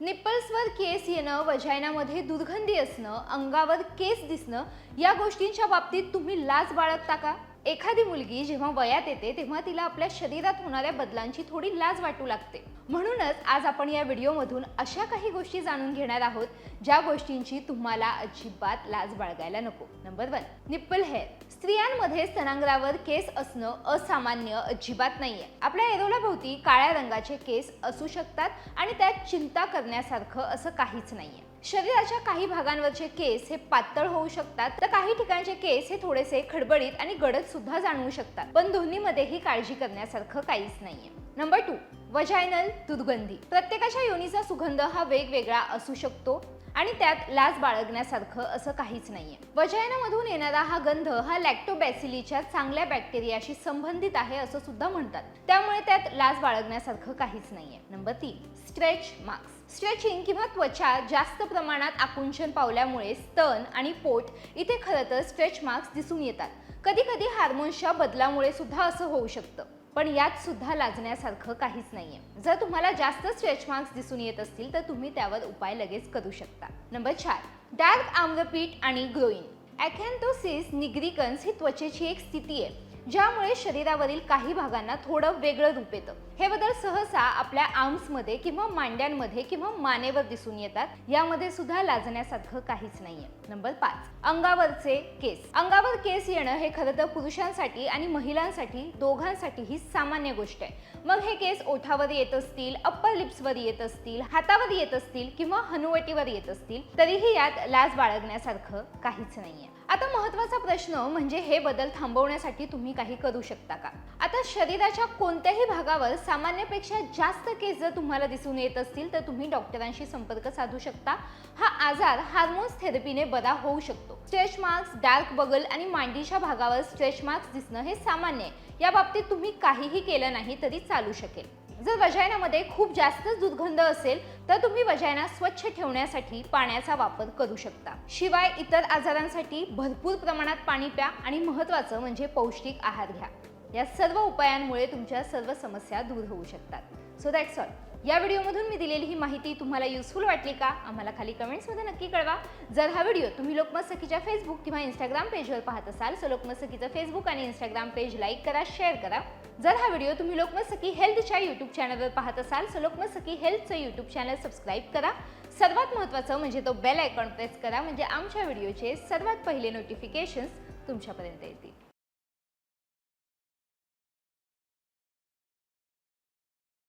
निप्पल्सवर केस येणं वजायनामध्ये दुर्गंधी असणं अंगावर केस दिसणं या गोष्टींच्या बाबतीत तुम्ही लाज बाळगता का? एखादी मुलगी जेव्हा वयात येते तेव्हा तिला आपल्या शरीरात होणाऱ्या बदलांची थोडी लाज वाटू लागते. म्हणूनच आज आपण या व्हिडिओमधून अशा काही गोष्टी जाणून घेणार आहोत ज्या गोष्टींची तुम्हाला अजिबात लाज बाळगायला नको. नंबर वन निप्पल हेअर स्त्रियांमध्ये स्तनांग्रावर केस असणं असामान्य अजिबात नाहीये. आपल्या एरोला भोवती काळ्या रंगाचे केस असू शकतात आणि त्यात चिंता करण्यासारखं असं काहीच नाहीये. शरीराच्या काही भागांवरचे केस हे पातळ होऊ शकतात तर काही ठिकाणचे केस हे थोडेसे खडबडीत आणि गडद सुद्धा जाणवू शकतात पण दोन्हीमध्येही काळजी करण्यासारखं काहीच नाहीये. नंबर टू वजायनल दुर्गंधी प्रत्येकाच्या योनीचा सुगंध हा वेगवेगळा असू शकतो आणि त्यात लाज बाळगण्यासारखं असं काहीच नाहीये. वजायनामधून येणारा हा गंध हा लॅक्टोबॅसिलीच्या चांगल्या बॅक्टेरियाशी संबंधित आहे असं सुद्धा म्हणतात. त्यामुळे त्यात लाज बाळगण्यासारखं काहीच नाहीये. नंबर तीन स्ट्रेच मार्क्स स्ट्रेचिंग किंवा त्वचा जास्त प्रमाणात आकुंचन पावल्यामुळे स्तन आणि पोट इथे खरं तर स्ट्रेच मार्क्स दिसून येतात. कधी कधी हार्मोन्सच्या बदलामुळे सुद्धा असं होऊ शकतं. पण यात सुद्धा लाजण्यासारखं काहीच नाहीये. जर तुम्हाला जास्त स्ट्रेच मार्क्स दिसून येत असतील तर तुम्ही त्यावर उपाय लगेच करू शकता. नंबर चार डार्क आम्रपीठ आणि ग्रोईन ॲथॅन्थोसिस निग्रिकन्स ही त्वचेची एक स्थिती आहे. ज्यामुळे शरीरावरील काही भागांना थोडं वेगळं रूप येतं. हे बदल सहसा आपल्या आर्म्समध्ये किंवा मांड्यांमध्ये किंवा मानेवर दिसून येतात. यामध्ये सुद्धा लाजण्यासारखं काहीच नाहीये. नंबर पाच अंगावरचे केस. अंगावर केस येणं हे खरं तर पुरुषांसाठी आणि महिलांसाठी दोघांसाठी ही सामान्य गोष्ट आहे. मग हे केस ओठावर येत असतील अप्पर लिप्सवर येत असतील हातावर येत असतील किंवा हनुवटीवर येत असतील तरीही यात लाज बाळगण्यासारखं काहीच नाहीये. आता महत्त्वाचा प्रश्न म्हणजे हे बदल थांबवण्यासाठी तुम्ही तुम्ही काही करू शकता का? आता शरीराच्या कोणत्याही भागावर सामान्यपेक्षा जास्त केस जर तुम्हाला दिसून येत असतील तर तुम्ही डॉक्टरांशी संपर्क साधू शकता. हा आजार हार्मोन्स थेरपीने बरा होऊ शकतो. स्ट्रेच मार्क्स डार्क बगल आणि मांडीच्या भागावर स्ट्रेच मार्क्स दिसणं हे सामान्य आहे. या बाबतीत तुम्ही काहीही केलं नाही तरी चालू शकेल. जर वजायनामध्ये खूप जास्तच दुर्गंध असेल तर तुम्ही वजायना स्वच्छ ठेवण्यासाठी पाण्याचा वापर करू शकता. शिवाय इतर आजारांसाठी भरपूर प्रमाणात पाणी प्या आणि महत्त्वाचं म्हणजे पौष्टिक आहार घ्या. या सर्व उपायांमुळे तुमच्या सर्व समस्या दूर होऊ शकतात. सो दॅट्स ऑल या व्हिडिओमधून मी दिलेली ही माहिती तुम्हाला युजफुल वाटली का आम्हाला खाली कमेंट्समध्ये नक्की कळवा. जर हा व्हिडिओ तुम्ही लोकमत सखीच्या फेसबुक किंवा इंस्टाग्राम पेजवर पाहत असाल तर लोकमत सखीचं फेसबुक आणि इंस्टाग्राम पेज लाईक करा शेअर करा. जर हा व्हिडिओ तुम्ही लोकमत सखी हेल्थच्या यूट्यूब चॅनलवर पाहत असाल तर लोकमत सखी हेल्थचं यूट्यूब चॅनल सबस्क्राईब करा. सर्वात महत्त्वाचं म्हणजे तो बेल आयकॉन प्रेस करा म्हणजे आमच्या व्हिडिओचे सर्वात पहिले नोटिफिकेशन्स तुमच्यापर्यंत येतील.